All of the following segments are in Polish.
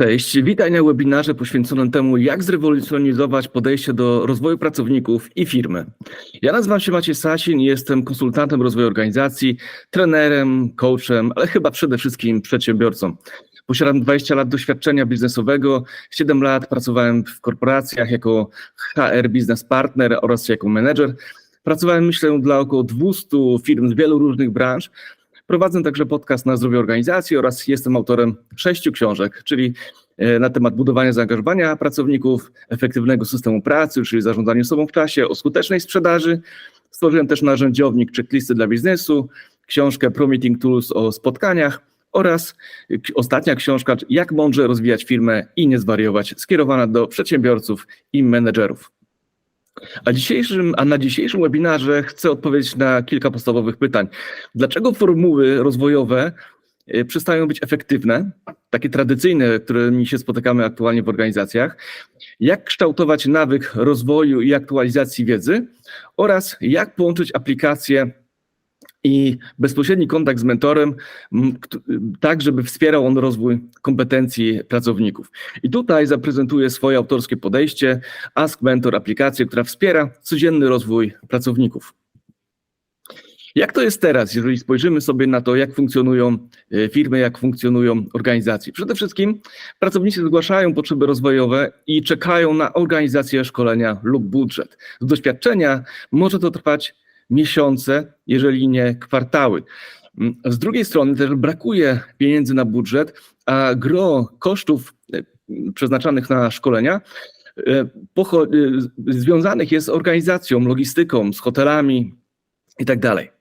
Cześć, witaj na webinarze poświęconym temu, jak zrewolucjonizować podejście do rozwoju pracowników i firmy. Ja nazywam się Maciej Sasin i jestem konsultantem rozwoju organizacji, trenerem, coachem, ale chyba przede wszystkim przedsiębiorcą. Posiadam 20 lat doświadczenia biznesowego, 7 lat pracowałem w korporacjach jako HR Business Partner oraz jako menedżer. Pracowałem, myślę, dla około 200 firm z wielu różnych branż, Prowadzę także podcast na zdrowie organizacji oraz jestem autorem sześciu książek, czyli e, na temat budowania zaangażowania pracowników, efektywnego systemu pracy, czyli zarządzania sobą w czasie, o skutecznej sprzedaży. Stworzyłem też narzędziownik checklisty dla biznesu, książkę Pro Meeting Tools o spotkaniach oraz ostatnia książka Jak mądrze rozwijać firmę i nie zwariować, skierowana do przedsiębiorców i menedżerów. A, dzisiejszym, a na dzisiejszym webinarze chcę odpowiedzieć na kilka podstawowych pytań. Dlaczego formuły rozwojowe y, przestają być efektywne, takie tradycyjne, którymi się spotykamy aktualnie w organizacjach? Jak kształtować nawyk rozwoju i aktualizacji wiedzy? Oraz jak połączyć aplikacje i bezpośredni kontakt z mentorem, tak żeby wspierał on rozwój kompetencji pracowników. I tutaj zaprezentuję swoje autorskie podejście Ask Mentor, aplikację, która wspiera codzienny rozwój pracowników. Jak to jest teraz, jeżeli spojrzymy sobie na to, jak funkcjonują e, firmy, jak funkcjonują organizacje? Przede wszystkim pracownicy zgłaszają potrzeby rozwojowe i czekają na organizację szkolenia lub budżet. Z doświadczenia może to trwać miesiące, jeżeli nie kwartały. Z drugiej strony też brakuje pieniędzy na budżet, a gro kosztów e, przeznaczanych na szkolenia e, e, związanych jest z organizacją, logistyką, z hotelami itd. Tak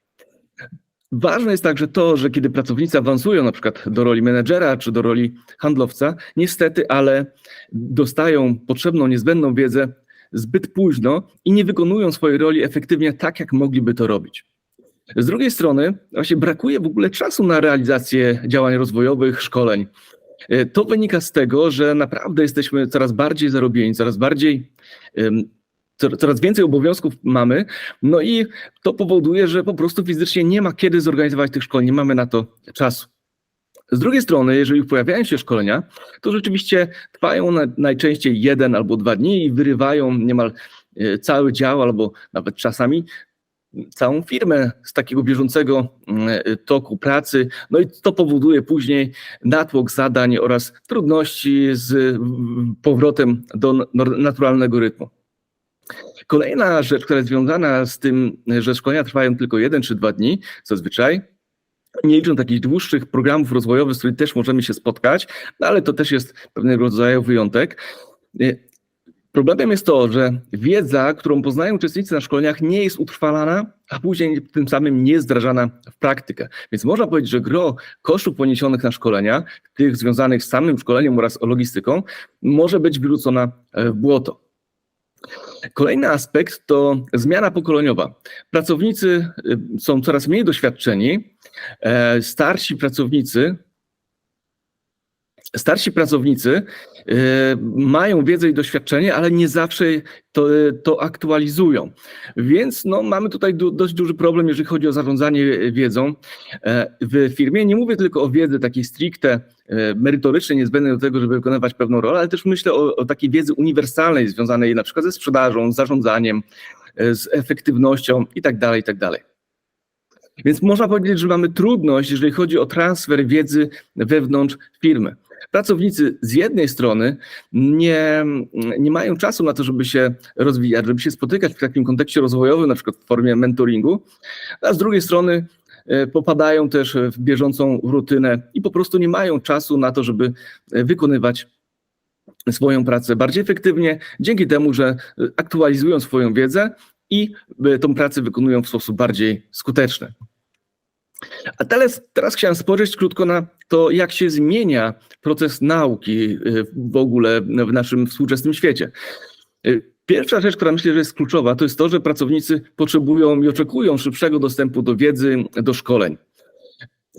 Ważne jest także to, że kiedy pracownicy awansują na przykład do roli menedżera czy do roli handlowca, niestety, ale dostają potrzebną, niezbędną wiedzę zbyt późno i nie wykonują swojej roli efektywnie tak, jak mogliby to robić. Z drugiej strony, właśnie brakuje w ogóle czasu na realizację działań rozwojowych, szkoleń. E, to wynika z tego, że naprawdę jesteśmy coraz bardziej zarobieni, coraz bardziej, coraz więcej obowiązków mamy, no i to powoduje, że po prostu fizycznie nie ma kiedy zorganizować tych szkoleń, nie mamy na to czasu. Z drugiej strony, jeżeli pojawiają się szkolenia, to rzeczywiście trwają najczęściej jeden albo dwa dni i wyrywają niemal e, cały dział, albo nawet czasami całą firmę z takiego bieżącego e, toku pracy. No i to powoduje później natłok zadań oraz trudności z powrotem do naturalnego rytmu. Kolejna rzecz, która jest związana z tym, że szkolenia trwają tylko jeden czy dwa dni zazwyczaj, nie licząc takich dłuższych programów rozwojowych, z którymi też możemy się spotkać, no ale to też jest pewnego rodzaju wyjątek. Y, problemem jest to, że wiedza, którą poznają uczestnicy na szkoleniach, nie jest utrwalana, a później tym samym nie jest wdrażana w praktykę. Więc można powiedzieć, że gro kosztów poniesionych na szkolenia, tych związanych z samym szkoleniem oraz logistyką, może być wyrzucona w błoto. Kolejny aspekt to zmiana pokoleniowa. Pracownicy y, są coraz mniej doświadczeni, e, starsi pracownicy starsi pracownicy y, mają wiedzę i doświadczenie, ale nie zawsze to, to aktualizują. Więc no, mamy tutaj du dość duży problem, jeżeli chodzi o zarządzanie wiedzą e, w firmie. Nie mówię tylko o wiedzy takiej stricte e, merytorycznej, niezbędnej do tego, żeby wykonywać pewną rolę, ale też myślę o, o takiej wiedzy uniwersalnej, związanej na przykład ze sprzedażą, z zarządzaniem, e, z efektywnością itd., tak itd. Tak Więc można powiedzieć, że mamy trudność, jeżeli chodzi o transfer wiedzy wewnątrz firmy. Pracownicy z jednej strony nie, nie mają czasu na to, żeby się rozwijać, żeby się spotykać w takim kontekście rozwojowym, na przykład w formie mentoringu, a z drugiej strony e, popadają też w bieżącą rutynę i po prostu nie mają czasu na to, żeby e, wykonywać swoją pracę bardziej efektywnie, dzięki temu, że aktualizują swoją wiedzę i e, tą pracę wykonują w sposób bardziej skuteczny. A teraz, teraz chciałem spojrzeć krótko na to, jak się zmienia proces nauki y, w ogóle w naszym współczesnym świecie. Y, pierwsza rzecz, która myślę, że jest kluczowa, to jest to, że pracownicy potrzebują i oczekują szybszego dostępu do wiedzy, do szkoleń.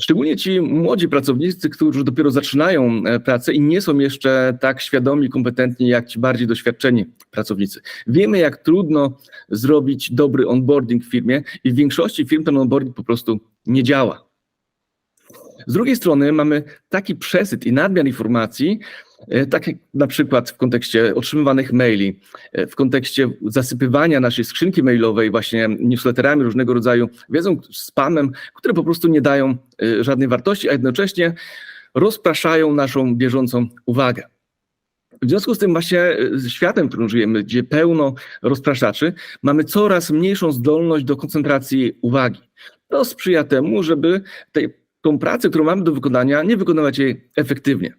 Szczególnie ci młodzi pracownicy, którzy dopiero zaczynają e, pracę i nie są jeszcze tak świadomi, kompetentni jak ci bardziej doświadczeni pracownicy. Wiemy, jak trudno zrobić dobry onboarding w firmie i w większości firm ten onboarding po prostu nie działa. Z drugiej strony mamy taki przesyt i nadmiar informacji, Tak jak na przykład w kontekście otrzymywanych maili, e, w kontekście zasypywania naszej skrzynki mailowej właśnie newsletterami różnego rodzaju, wiedzą, spamem, które po prostu nie dają e, żadnej wartości, a jednocześnie rozpraszają naszą bieżącą uwagę. W związku z tym właśnie e, światem, w którym żyjemy, gdzie pełno rozpraszaczy, mamy coraz mniejszą zdolność do koncentracji uwagi. To sprzyja temu, żeby tej, tą pracę, którą mamy do wykonania, nie wykonywać jej efektywnie.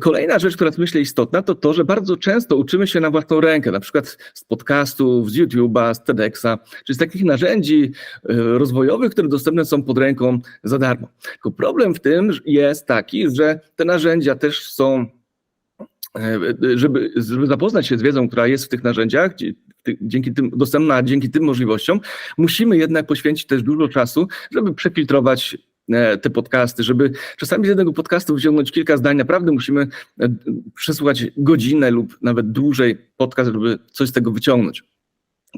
Kolejna rzecz, która myślę istotna, to to, że bardzo często uczymy się na własną rękę, na przykład z podcastów, z YouTube'a, z TEDxa, czy z takich narzędzi e, rozwojowych, które dostępne są pod ręką za darmo. Tylko problem w tym jest taki, że te narzędzia też są e, żeby, żeby zapoznać się z wiedzą, która jest w tych narzędziach, dzięki tym, dostępna dzięki tym możliwościom, musimy jednak poświęcić też dużo czasu, żeby przefiltrować te podcasty, żeby czasami z jednego podcastu wyciągnąć kilka zdań, naprawdę musimy e, przesłuchać godzinę lub nawet dłużej podcast, żeby coś z tego wyciągnąć.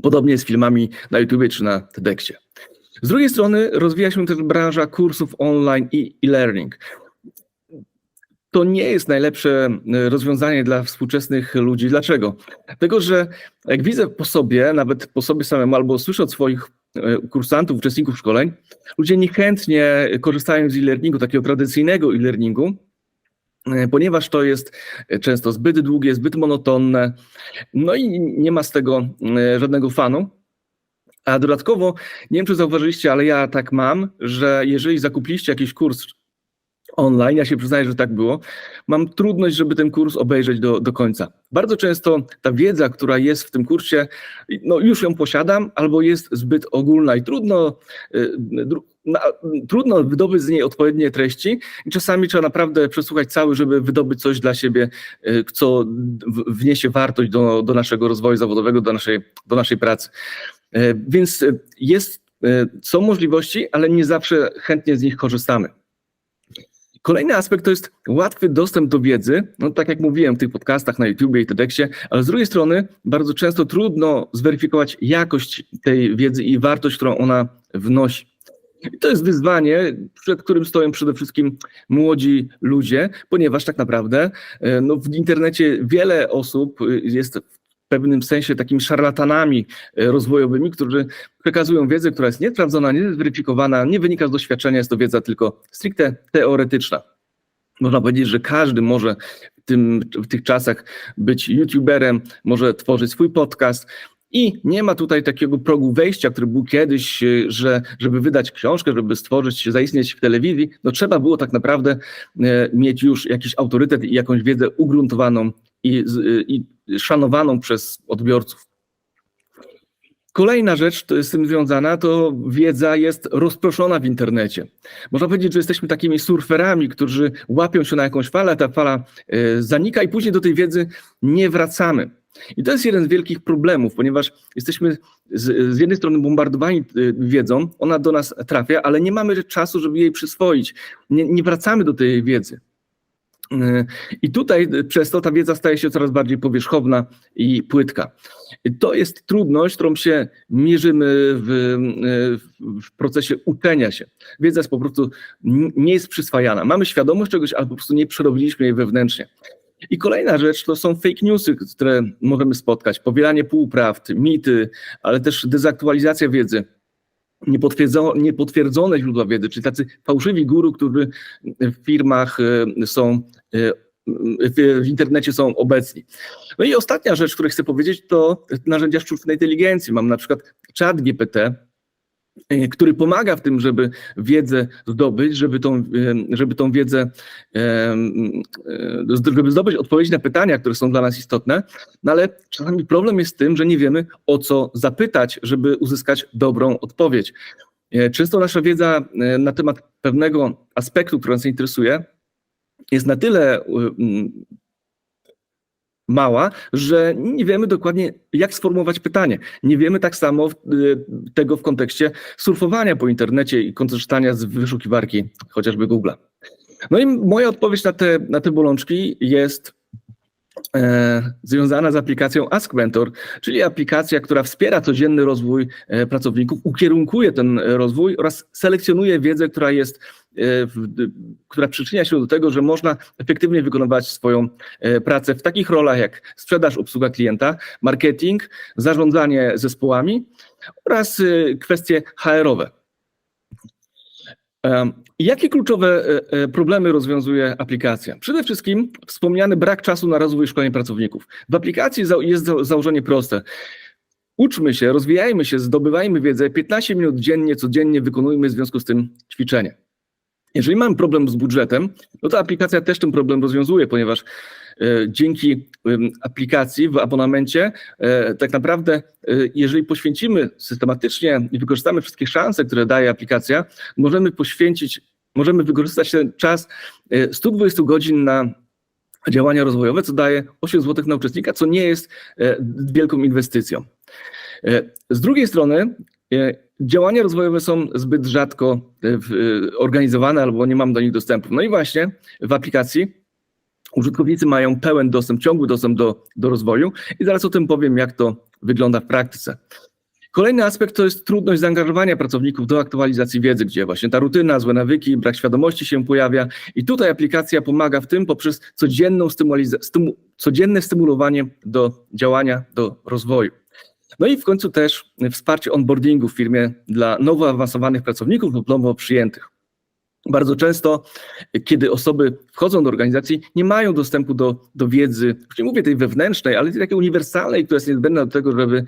Podobnie z filmami na YouTube czy na TEDxie. Z drugiej strony rozwija się też branża kursów online i e-learning. To nie jest najlepsze e, rozwiązanie dla współczesnych ludzi. Dlaczego? Dlatego, że jak widzę po sobie, nawet po sobie samemu, albo słyszę od swoich e, kursantów, uczestników szkoleń, ludzie niechętnie korzystają z e-learningu, takiego tradycyjnego e-learningu, e, ponieważ to jest często zbyt długie, zbyt monotonne, no i nie ma z tego e, żadnego fanu. A dodatkowo, nie wiem czy zauważyliście, ale ja tak mam, że jeżeli zakupiliście jakiś kurs online, ja się przyznaję, że tak było, mam trudność, żeby ten kurs obejrzeć do, do końca. Bardzo często ta wiedza, która jest w tym kursie, no już ją posiadam, albo jest zbyt ogólna i trudno, y, na, trudno wydobyć z niej odpowiednie treści i czasami trzeba naprawdę przesłuchać cały, żeby wydobyć coś dla siebie, y, co wniesie wartość do, do naszego rozwoju zawodowego, do naszej, do naszej pracy. Y, Więc y, jest, są możliwości, ale nie zawsze chętnie z nich korzystamy. Kolejny aspekt to jest łatwy dostęp do wiedzy, no tak jak mówiłem w tych podcastach na YouTubie i TEDxie, ale z drugiej strony bardzo często trudno zweryfikować jakość tej wiedzy i wartość, którą ona wnosi. I to jest wyzwanie, przed którym stoją przede wszystkim młodzi ludzie, ponieważ tak naprawdę e, no, w internecie wiele osób y, jest w pewnym sensie takimi szarlatanami e, rozwojowymi, którzy przekazują wiedzę, która jest niesprawdzona, niezweryfikowana, nie wynika z doświadczenia, jest to wiedza tylko stricte teoretyczna. Można powiedzieć, że każdy może w, tym, w tych czasach być youtuberem, może tworzyć swój podcast. I nie ma tutaj takiego progu wejścia, który był kiedyś, y, że żeby wydać książkę, żeby stworzyć, zaistnieć w telewizji, no trzeba było tak naprawdę e, mieć już jakiś autorytet i jakąś wiedzę ugruntowaną i, y, i szanowaną przez odbiorców. Kolejna rzecz z tym związana, to wiedza jest rozproszona w internecie. Można powiedzieć, że jesteśmy takimi surferami, którzy łapią się na jakąś falę, ta fala e, zanika i później do tej wiedzy nie wracamy. I to jest jeden z wielkich problemów, ponieważ jesteśmy z, z jednej strony bombardowani e, wiedzą, ona do nas trafia, ale nie mamy czasu, żeby jej przyswoić. Nie, nie wracamy do tej wiedzy. E, I tutaj e, przez to ta wiedza staje się coraz bardziej powierzchowna i płytka. To jest trudność, którą się mierzymy w, w procesie uczenia się. Wiedza jest po prostu nie jest przyswajana. Mamy świadomość czegoś, ale po prostu nie przerobiliśmy jej wewnętrznie. I kolejna rzecz to są fake newsy, które możemy spotkać, powielanie półprawd, mity, ale też dezaktualizacja wiedzy. Niepotwierdzo- Niepotwierdzone źródła wiedzy, czyli tacy fałszywi guru, którzy w firmach e, są, e, w, internecie są obecni. No i ostatnia rzecz, której chcę powiedzieć, to narzędzia sztucznej inteligencji. Mam na przykład czat GPT, który pomaga w tym, żeby wiedzę zdobyć, żeby tą, e, żeby tą wiedzę, e, e, żeby zdobyć odpowiedzi na pytania, które są dla nas istotne, no ale czasami problem jest z tym, że nie wiemy o co zapytać, żeby uzyskać dobrą odpowiedź. E, Często nasza wiedza e, na temat pewnego aspektu, który nas interesuje, jest na tyle mała, że nie wiemy dokładnie, jak sformułować pytanie. Nie wiemy tak samo y, tego w kontekście surfowania po internecie i korzystania z wyszukiwarki, chociażby Google'a. No i moja odpowiedź na te, na te bolączki jest związana z aplikacją Ask Mentor, czyli aplikacja, która wspiera codzienny rozwój e, pracowników, ukierunkuje ten rozwój oraz selekcjonuje wiedzę, która jest, e, która przyczynia się do tego, że można efektywnie wykonywać swoją e, pracę w takich rolach jak sprzedaż, obsługa klienta, marketing, zarządzanie zespołami oraz e, kwestie HR-owe. Jakie kluczowe e, e, problemy rozwiązuje aplikacja? Przede wszystkim wspomniany brak czasu na rozwój i szkolenie pracowników. W aplikacji jest za- założenie proste. Uczmy się, rozwijajmy się, zdobywajmy wiedzę. 15 minut dziennie, codziennie wykonujmy w związku z tym ćwiczenie. Jeżeli mamy problem z budżetem, no to aplikacja też ten problem rozwiązuje, ponieważ e, dzięki aplikacji w abonamencie e, tak naprawdę, e, jeżeli poświęcimy systematycznie i wykorzystamy wszystkie szanse, które daje aplikacja, możemy poświęcić, możemy wykorzystać ten czas e, 120 godzin na działania rozwojowe, co daje 8 zł na uczestnika, co nie jest wielką inwestycją. Z drugiej strony działania rozwojowe są zbyt rzadko e, e, organizowane albo nie mam do nich dostępu. No i właśnie w aplikacji użytkownicy mają pełen dostęp, ciągły dostęp do, do rozwoju i zaraz o tym powiem, jak to wygląda w praktyce. Kolejny aspekt to jest trudność zaangażowania pracowników do aktualizacji wiedzy, gdzie właśnie ta rutyna, złe nawyki, brak świadomości się pojawia i tutaj aplikacja pomaga w tym poprzez codzienną stymu, codzienne stymulowanie do działania, do rozwoju. No i w końcu też wsparcie onboardingu w firmie dla nowo awansowanych pracowników lub nowo przyjętych. Bardzo często, kiedy osoby wchodzą do organizacji, nie mają dostępu do, do wiedzy, nie mówię tej wewnętrznej, ale tej takiej uniwersalnej, która jest niezbędna do tego, żeby,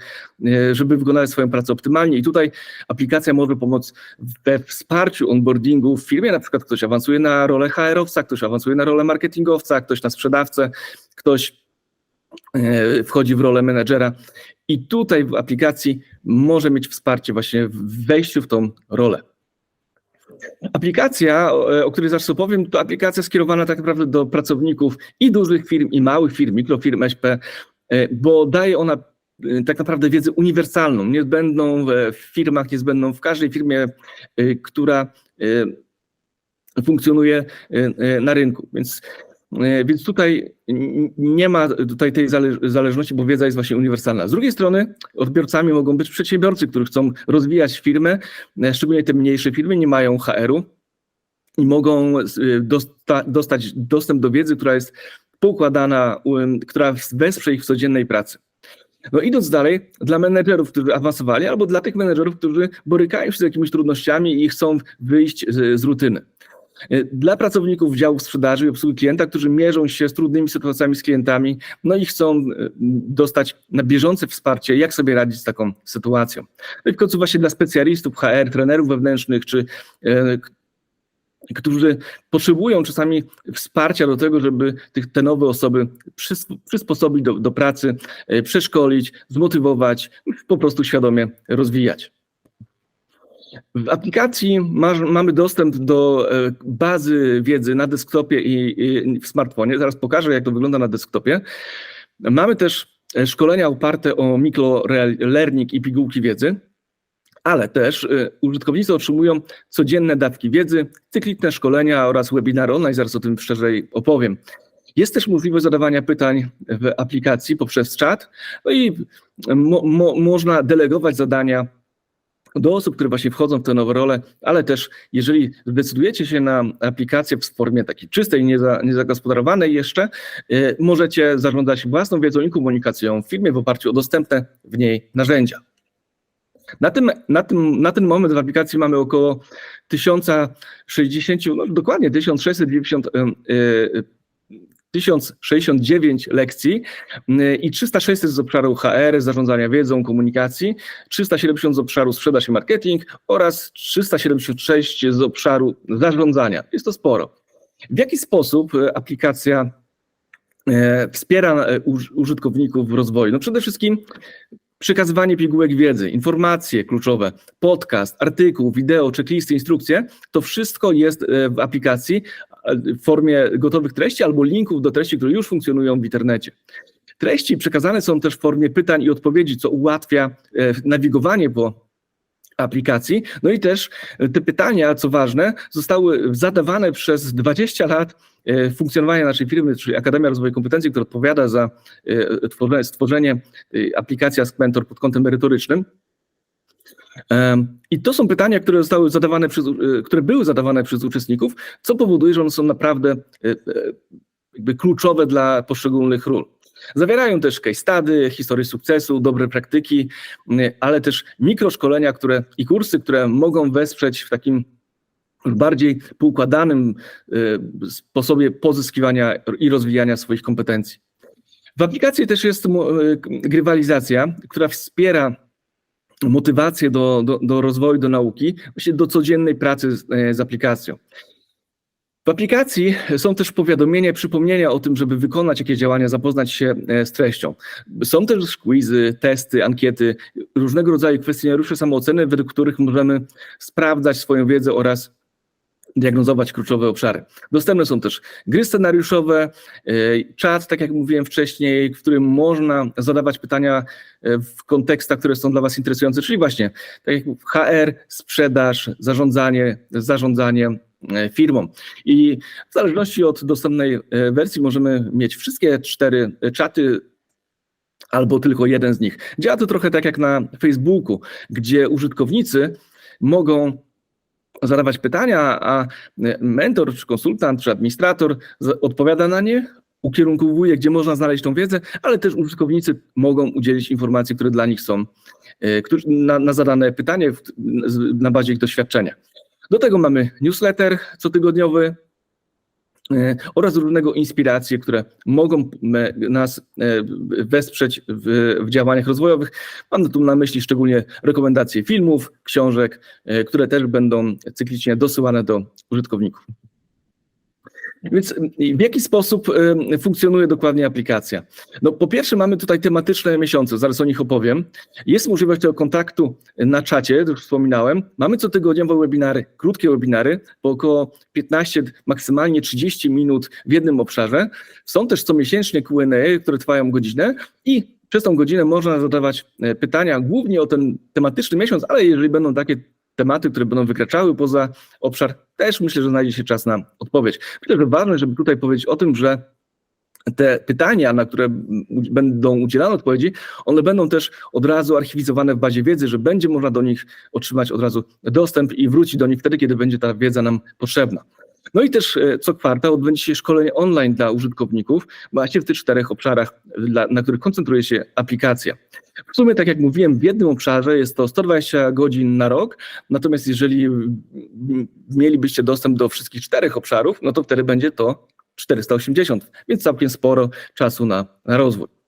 e, żeby wykonać swoją pracę optymalnie. I tutaj aplikacja może pomóc we wsparciu onboardingu w firmie. Na przykład ktoś awansuje na rolę HR-owca, ktoś awansuje na rolę marketingowca, ktoś na sprzedawcę, ktoś wchodzi w rolę menedżera. I tutaj w aplikacji może mieć wsparcie właśnie w wejściu w tą rolę. Aplikacja, o o której zaraz opowiem, to aplikacja skierowana tak naprawdę do pracowników i dużych firm, i małych firm, mikrofirm SP, e, bo daje ona e, tak naprawdę wiedzę uniwersalną, niezbędną w firmach, niezbędną w każdej firmie, e, która e, funkcjonuje e, e, na rynku. Więc, e, więc tutaj nie ma tutaj tej zale- zależności, bo wiedza jest właśnie uniwersalna. Z drugiej strony odbiorcami mogą być przedsiębiorcy, którzy chcą rozwijać firmę, e, szczególnie te mniejsze firmy nie mają HR-u i mogą e, dosta- dostać dostęp do wiedzy, która jest poukładana, która wesprze ich w codziennej pracy. No idąc dalej, dla menedżerów, którzy awansowali, albo dla tych menedżerów, którzy borykają się z jakimiś trudnościami i chcą wyjść z, z rutyny. E, Dla pracowników działów sprzedaży i obsługi klienta, którzy mierzą się z trudnymi sytuacjami z klientami, no i chcą e, dostać na bieżące wsparcie, jak sobie radzić z taką sytuacją. No i w końcu właśnie dla specjalistów, HR, trenerów wewnętrznych, czy k- którzy potrzebują czasami wsparcia do tego, żeby tych, te nowe osoby przys- przysposobić do, do pracy, przeszkolić, zmotywować, po prostu świadomie rozwijać. W aplikacji masz, mamy dostęp do e, bazy wiedzy na desktopie i, i w smartfonie. Zaraz pokażę, jak to wygląda na desktopie. Mamy też e, szkolenia oparte o mikrolearning i pigułki wiedzy, ale też e, użytkownicy otrzymują codzienne dawki wiedzy, cykliczne szkolenia oraz webinary online. Zaraz o tym szerzej opowiem. Jest też możliwość zadawania pytań w aplikacji poprzez czat, no i mo, mo, można delegować zadania do osób, które właśnie wchodzą w te nowe role, ale też jeżeli zdecydujecie się na aplikację w formie takiej czystej, nieza, niezagospodarowanej jeszcze, y, możecie zarządzać własną wiedzą i komunikacją w firmie w oparciu o dostępne w niej narzędzia. Na, tym, na, tym, na ten moment w aplikacji mamy około 1060, no dokładnie 1690 ym, y, 1069 lekcji y, i 306 z obszaru HR, zarządzania wiedzą, komunikacji, 370 z obszaru sprzedaż i marketing oraz 376 z obszaru zarządzania. Jest to sporo. W jaki sposób y, aplikacja e, wspiera e, uż- użytkowników w rozwoju? No przede wszystkim przekazywanie pigułek wiedzy, informacje kluczowe, podcast, artykuł, wideo, checklisty, instrukcje, to wszystko jest e, w aplikacji e, w formie gotowych treści albo linków do treści, które już funkcjonują w internecie. Treści przekazane są też w formie pytań i odpowiedzi, co ułatwia e, nawigowanie po aplikacji. No i też te pytania, co ważne, zostały zadawane przez 20 lat e, funkcjonowania naszej firmy, czyli Akademia Rozwoju Kompetencji, która odpowiada za e, tworzenie- stworzenie aplikacji Ask Mentor pod kątem merytorycznym. I to są pytania, które zostały zadawane przez, e, które były zadawane przez uczestników, co powoduje, że one są naprawdę e, e, jakby kluczowe dla poszczególnych ról. Zawierają też case study, historie sukcesu, dobre praktyki, ale też mikroszkolenia które, i kursy, które mogą wesprzeć w takim bardziej poukładanym sposobie pozyskiwania i rozwijania swoich kompetencji. W aplikacji też jest grywalizacja, która wspiera motywację do, do, do rozwoju, do nauki, właśnie do codziennej pracy z, e, z aplikacją. W aplikacji są też powiadomienia, przypomnienia o tym, żeby wykonać jakieś działania, zapoznać się e, z treścią. Są też quizy, testy, ankiety, różnego rodzaju kwestionariusze samooceny, według których możemy sprawdzać swoją wiedzę oraz diagnozować kluczowe obszary. Dostępne są też gry scenariuszowe, e, czat, tak jak mówiłem wcześniej, w którym można zadawać pytania e, w kontekstach, które są dla Was interesujące, czyli właśnie tak jak HR, sprzedaż, zarządzanie, zarządzanie e, firmą. I w zależności od dostępnej wersji możemy mieć wszystkie cztery czaty albo tylko jeden z nich. Działa to trochę tak jak na Facebooku, gdzie użytkownicy mogą zadawać pytania, a mentor, czy konsultant, czy administrator odpowiada na nie, ukierunkowuje, gdzie można znaleźć tą wiedzę, ale też użytkownicy mogą udzielić informacji, które dla nich są, e, na, na zadane pytanie na bazie ich doświadczenia. Do tego mamy newsletter cotygodniowy e, oraz różnego inspiracje, które mogą nas e, wesprzeć w, w działaniach rozwojowych. Mam tu na myśli szczególnie rekomendacje filmów, książek, e, które też będą cyklicznie dosyłane do użytkowników. Więc y, w jaki sposób y, funkcjonuje dokładnie aplikacja? No, po pierwsze, mamy tutaj tematyczne miesiące, zaraz o nich opowiem. Jest możliwość tego kontaktu na czacie, już wspominałem. Mamy cotygodniowe webinary, krótkie webinary, po około 15, maksymalnie 30 minut w jednym obszarze. Są też comiesięcznie Q&A, które trwają godzinę i przez tą godzinę można zadawać e, pytania głównie o ten tematyczny miesiąc, ale jeżeli będą takie tematy, które będą wykraczały poza obszar, też myślę, że znajdzie się czas na odpowiedź. Myślę, że ważne, żeby tutaj powiedzieć o tym, że te pytania, na które będą udzielane odpowiedzi, one będą też od razu archiwizowane w bazie wiedzy, że będzie można do nich otrzymać od razu dostęp i wrócić do nich wtedy, kiedy będzie ta wiedza nam potrzebna. No i też e, co kwartał odbędzie się szkolenie online dla użytkowników właśnie w tych czterech obszarach, dla, na których koncentruje się aplikacja. W sumie, tak jak mówiłem, w jednym obszarze jest to 120 godzin na rok, natomiast jeżeli mielibyście dostęp do wszystkich czterech obszarów, no to wtedy będzie to 480, więc całkiem sporo czasu na, na rozwój.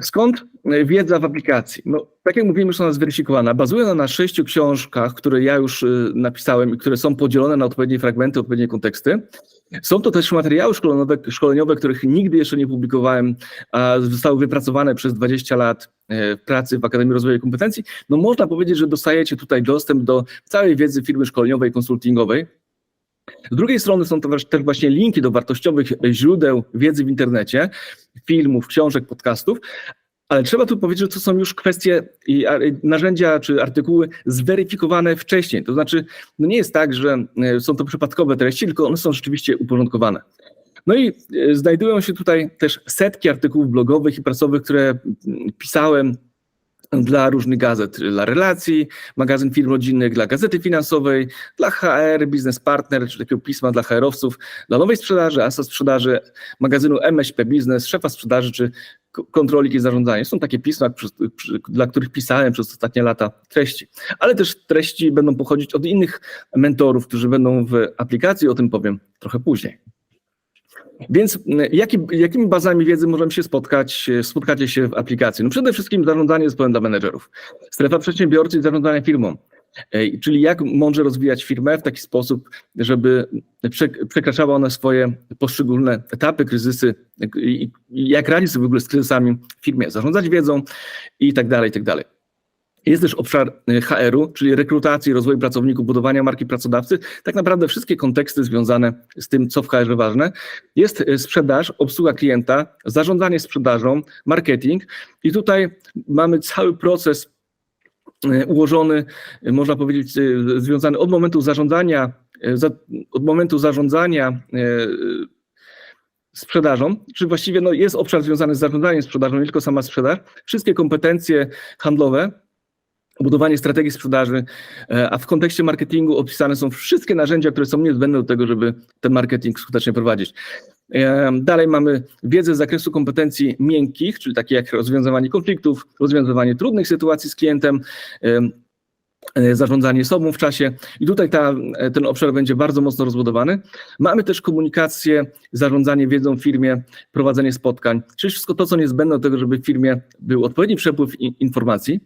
Skąd e, wiedza w aplikacji? No, tak jak mówiłem, już ona zweryfikowana. Bazuje ona na sześciu książkach, które ja już y, napisałem i które są podzielone na odpowiednie fragmenty, odpowiednie konteksty. Są to też materiały szkoleniowe, szkoleniowe, których nigdy jeszcze nie publikowałem, a zostały wypracowane przez 20 lat e, pracy w Akademii Rozwoju Kompetencji. No można powiedzieć, że dostajecie tutaj dostęp do całej wiedzy firmy szkoleniowej, konsultingowej. Z drugiej strony są to też- właśnie linki do wartościowych źródeł wiedzy w internecie, filmów, książek, podcastów, ale trzeba tu powiedzieć, że to są już kwestie i narzędzia czy artykuły zweryfikowane wcześniej. To znaczy, no nie jest tak, że e, są to przypadkowe treści, tylko one są rzeczywiście uporządkowane. No i e, znajdują się tutaj też setki artykułów blogowych i prasowych, które mm, pisałem dla różnych gazet, dla relacji, magazyn firm rodzinnych, dla gazety finansowej, dla HR, Business Partner, czy takiego pisma dla HR-owców, dla nowej sprzedaży, asa sprzedaży, magazynu MŚP Business, szefa sprzedaży, czy kontroli i zarządzania. Są takie pisma, dla których pisałem przez ostatnie lata treści. Ale też treści będą pochodzić od innych mentorów, którzy będą w aplikacji, o tym powiem trochę później. Więc jaki, jakimi bazami wiedzy możemy się spotkać, e, spotkacie się w aplikacji? No przede wszystkim zarządzanie zespołem dla menedżerów, strefa przedsiębiorcy i zarządzanie firmą. E, Czyli jak mądrze rozwijać firmę w taki sposób, żeby przek- przekraczała ona swoje poszczególne etapy, kryzysy, i i jak radzić sobie w ogóle z kryzysami w firmie, zarządzać wiedzą i tak dalej, i tak dalej. Jest też obszar e, HR-u, czyli rekrutacji, rozwoju pracowników, budowania marki pracodawcy. Tak naprawdę wszystkie konteksty związane z tym, co w HR ważne. Jest e, sprzedaż, obsługa klienta, zarządzanie sprzedażą, marketing i tutaj mamy cały proces e, ułożony, można powiedzieć, związany od momentu zarządzania, za, od momentu zarządzania sprzedażą, czy właściwie no, jest obszar związany z zarządzaniem sprzedażą, nie tylko sama sprzedaż, wszystkie kompetencje handlowe, budowanie strategii sprzedaży, e, a w kontekście marketingu opisane są wszystkie narzędzia, które są niezbędne do tego, żeby ten marketing skutecznie prowadzić. E, Dalej mamy wiedzę z zakresu kompetencji miękkich, czyli takie jak rozwiązywanie konfliktów, rozwiązywanie trudnych sytuacji z klientem, e, zarządzanie sobą w czasie. I tutaj ta, ten obszar będzie bardzo mocno rozbudowany. Mamy też komunikację, zarządzanie wiedzą w firmie, prowadzenie spotkań, czyli wszystko to, co niezbędne do tego, żeby w firmie był odpowiedni przepływ informacji.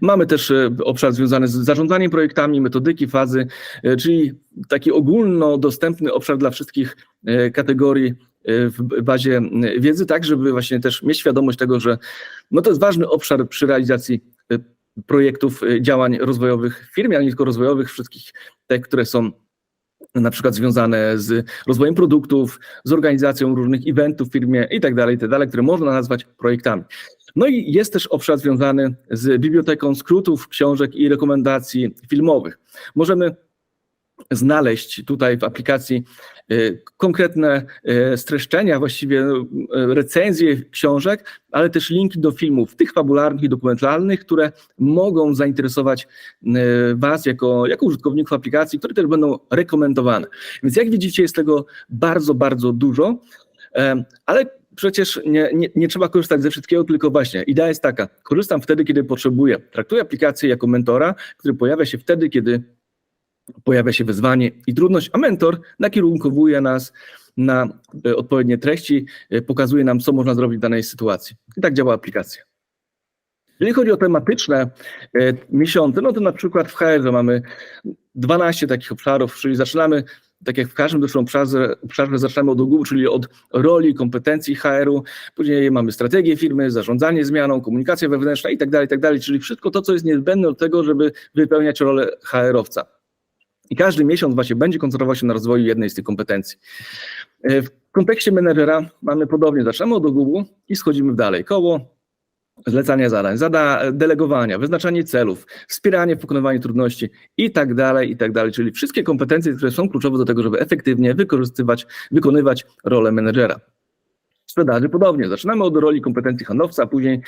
Mamy też e, obszar związany z zarządzaniem projektami, metodyki, fazy, e, czyli taki ogólnodostępny obszar dla wszystkich e, kategorii w bazie wiedzy, tak żeby właśnie też mieć świadomość tego, że no to jest ważny obszar przy realizacji projektów, działań rozwojowych w firmie, ale nie tylko rozwojowych, wszystkich tych, które są na przykład związane z rozwojem produktów, z organizacją różnych eventów w firmie i tak dalej, i tak które można nazwać projektami. No i jest też obszar związany z biblioteką skrótów, książek i rekomendacji filmowych. Możemy znaleźć tutaj w aplikacji e, konkretne e, streszczenia, właściwie e, recenzje książek, ale też linki do filmów, tych fabularnych i dokumentalnych, które mogą zainteresować Was jako, jako użytkowników aplikacji, które też będą rekomendowane. Więc jak widzicie, jest tego bardzo, bardzo dużo, ale przecież nie, nie, nie trzeba korzystać ze wszystkiego, tylko właśnie idea jest taka, korzystam wtedy, kiedy potrzebuję. Traktuję aplikację jako mentora, który pojawia się wtedy, kiedy pojawia się wyzwanie i trudność, a mentor nakierunkowuje nas na e, odpowiednie treści, e, pokazuje nam, co można zrobić w danej sytuacji. I tak działa aplikacja. Jeżeli chodzi o tematyczne e, miesiące, no to na przykład w HR mamy 12 takich obszarów, czyli zaczynamy, tak jak w każdym zresztą obszarze, obszarze zaczynamy od ogółu, czyli od roli, kompetencji HR-u, później mamy strategię firmy, zarządzanie zmianą, komunikację wewnętrzną i tak dalej, tak dalej, czyli wszystko to, co jest niezbędne do tego, żeby wypełniać rolę HR-owca. I każdy miesiąc właśnie będzie koncentrował się na rozwoju jednej z tych kompetencji. E, W kontekście menedżera mamy podobnie, zaczynamy od ogółu i schodzimy dalej. Koło zlecania zadań, zada, delegowania, wyznaczanie celów, wspieranie w pokonywaniu trudności i tak dalej, i tak dalej. Czyli wszystkie kompetencje, które są kluczowe do tego, żeby efektywnie wykorzystywać, wykonywać rolę menedżera. W sprzedaży podobnie. Zaczynamy od roli kompetencji handlowca, a później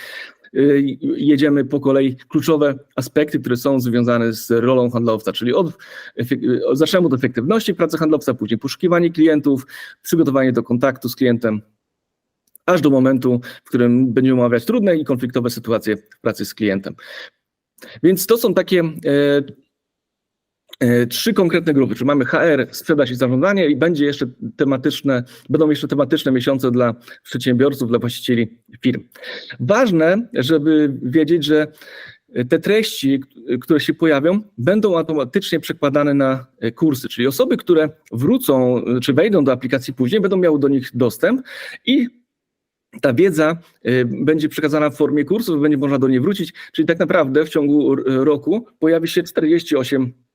jedziemy po kolei kluczowe aspekty, które są związane z rolą handlowca, czyli od, y, zaczynamy od efektywności pracy handlowca, później poszukiwanie klientów, przygotowanie do kontaktu z klientem, aż do momentu, w którym będziemy omawiać trudne i konfliktowe sytuacje w pracy z klientem. Więc to są takie e, trzy konkretne grupy, czyli mamy HR, sprzedaż i zarządzanie i będzie jeszcze tematyczne, będą jeszcze tematyczne miesiące dla przedsiębiorców, dla właścicieli firm. Ważne, żeby wiedzieć, że te treści, które się pojawią, będą automatycznie przekładane na e, kursy, czyli osoby, które wrócą czy wejdą do aplikacji później, będą miały do nich dostęp i ta wiedza y, będzie przekazana w formie kursów, będzie można do niej wrócić, czyli tak naprawdę w ciągu roku pojawi się 48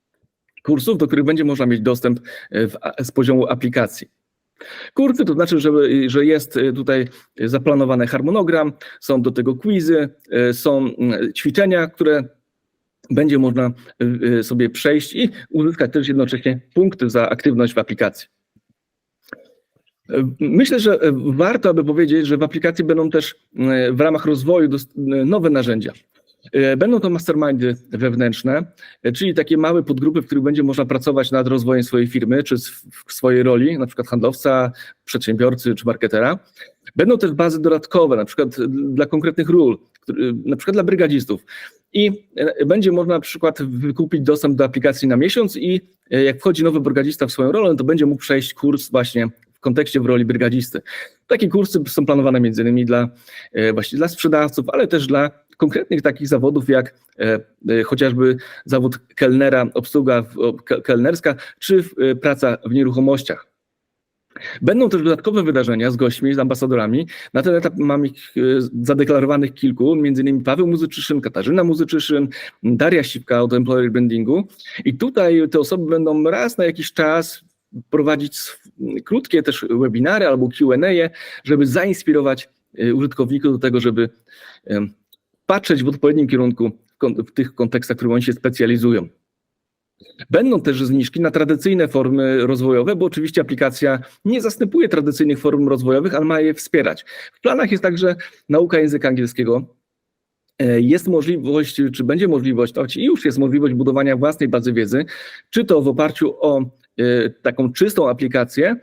kursów, do których będzie można mieć dostęp y, w, z poziomu aplikacji. Kursy to znaczy, że, że jest y, tutaj zaplanowany harmonogram, są do tego quizy, y, są y, ćwiczenia, które będzie można sobie przejść i uzyskać też jednocześnie punkty za aktywność w aplikacji. Myślę, że warto, aby powiedzieć, że w aplikacji będą też e, w ramach rozwoju e, nowe narzędzia. E, Będą to mastermindy wewnętrzne, e, czyli takie małe podgrupy, w których będzie można pracować nad rozwojem swojej firmy, czy swojej roli, na przykład handlowca, przedsiębiorcy czy marketera. Będą też bazy dodatkowe, na przykład dla konkretnych ról, który- na przykład dla brygadzistów. I e, będzie można na przykład wykupić dostęp do aplikacji na miesiąc i e, jak wchodzi nowy brygadzista w swoją rolę, to będzie mógł przejść kurs właśnie kontekście w roli brygadzisty. Takie kursy są planowane między innymi dla e, właśnie dla sprzedawców, ale też dla konkretnych takich zawodów jak e, e, chociażby zawód kelnera, obsługa kelnerska, czy praca w nieruchomościach. Będą też dodatkowe wydarzenia z gośćmi, z ambasadorami. Na ten etap mam ich zadeklarowanych kilku, innymi Paweł Muzyczyszyn, Katarzyna Muzyczyszyn, Daria Sipka od Employer Brandingu. I tutaj te osoby będą raz na jakiś czas prowadzić krótkie też webinary albo Q&A, żeby zainspirować e, użytkowników do tego, żeby patrzeć w odpowiednim kierunku w tych kontekstach, w których oni się specjalizują. Będą też zniżki na tradycyjne formy rozwojowe, bo oczywiście aplikacja nie zastępuje tradycyjnych form rozwojowych, ale ma je wspierać. W planach jest także nauka języka angielskiego. E, Jest możliwość, czy będzie możliwość, i już jest możliwość budowania własnej bazy wiedzy, czy to w oparciu o taką czystą aplikację,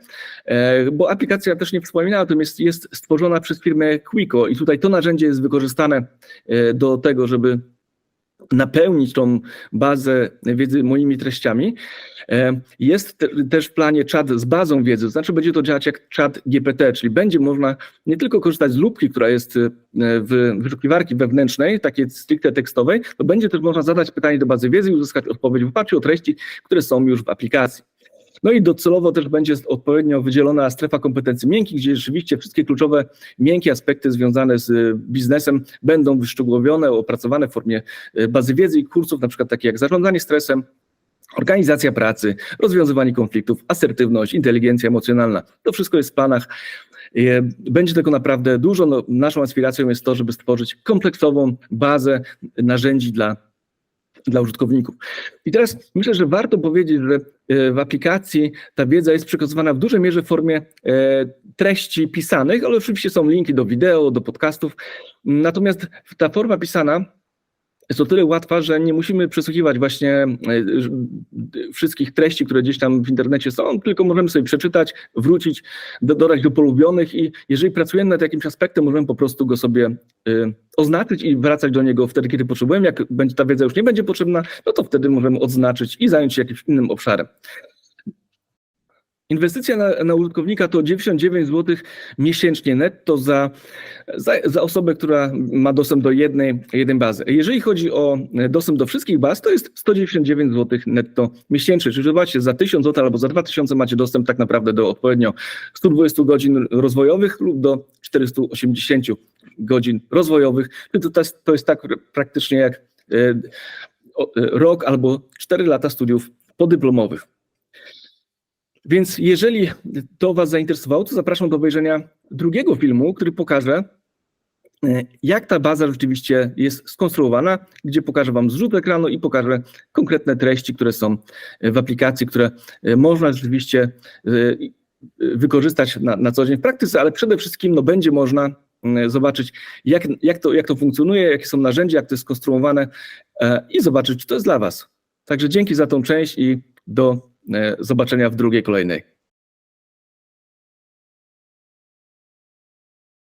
e, bo aplikacja też nie wspominała o tym, jest, jest stworzona przez firmę Quico i tutaj to narzędzie jest wykorzystane e, do tego, żeby napełnić tą bazę wiedzy moimi treściami. E, Jest te, też w planie czat z bazą wiedzy, to znaczy będzie to działać jak czat GPT, czyli będzie można nie tylko korzystać z lubki, która jest e, w wyszukiwarki wewnętrznej, takiej stricte tekstowej, to będzie też można zadać pytanie do bazy wiedzy i uzyskać odpowiedź w oparciu o treści, które są już w aplikacji. No i docelowo też będzie odpowiednio wydzielona strefa kompetencji miękkich, gdzie rzeczywiście wszystkie kluczowe miękkie aspekty związane z y, biznesem będą wyszczegółowione, opracowane w formie y, bazy wiedzy i kursów, na przykład takie jak zarządzanie stresem, organizacja pracy, rozwiązywanie konfliktów, asertywność, inteligencja emocjonalna. To wszystko jest w planach. Y, Będzie tego naprawdę dużo. No, naszą aspiracją jest to, żeby stworzyć kompleksową bazę narzędzi dla dla użytkowników. I teraz myślę, że warto powiedzieć, że e, w aplikacji ta wiedza jest przekazywana w dużej mierze w formie e, treści pisanych, ale oczywiście są linki do wideo, do podcastów. Natomiast ta forma pisana jest o tyle łatwa, że nie musimy przesłuchiwać właśnie e, ż- wszystkich treści, które gdzieś tam w internecie są, tylko możemy sobie przeczytać, wrócić, do, dodać do polubionych i jeżeli pracujemy nad jakimś aspektem, możemy po prostu go sobie y, oznaczyć i wracać do niego wtedy, kiedy potrzebujemy. Jak będzie ta wiedza już nie będzie potrzebna, no to wtedy możemy odznaczyć i zająć się jakimś innym obszarem. Inwestycja na, na użytkownika to 99 zł miesięcznie netto za, za, za osobę, która ma dostęp do jednej, jednej bazy. Jeżeli chodzi o dostęp do wszystkich baz, to jest 199 zł netto miesięcznie. Czyli zobaczcie, za 1000 zł albo za 2000 macie dostęp tak naprawdę do odpowiednio 120 godzin rozwojowych lub do 480 godzin rozwojowych. To, to, to jest tak praktycznie jak e, e, rok albo 4 lata studiów podyplomowych. Więc jeżeli to Was zainteresowało, to zapraszam do obejrzenia drugiego filmu, który pokaże, e, jak ta baza rzeczywiście jest skonstruowana, gdzie pokażę Wam zrzut ekranu i pokażę konkretne treści, które są w aplikacji, które e, można rzeczywiście e, wykorzystać na, na co dzień w praktyce, ale przede wszystkim no, będzie można zobaczyć, jak, jak, to, jak to funkcjonuje, jakie są narzędzia, jak to jest skonstruowane i zobaczyć, czy to jest dla Was. Także dzięki za tą część i do zobaczenia w drugiej, kolejnej.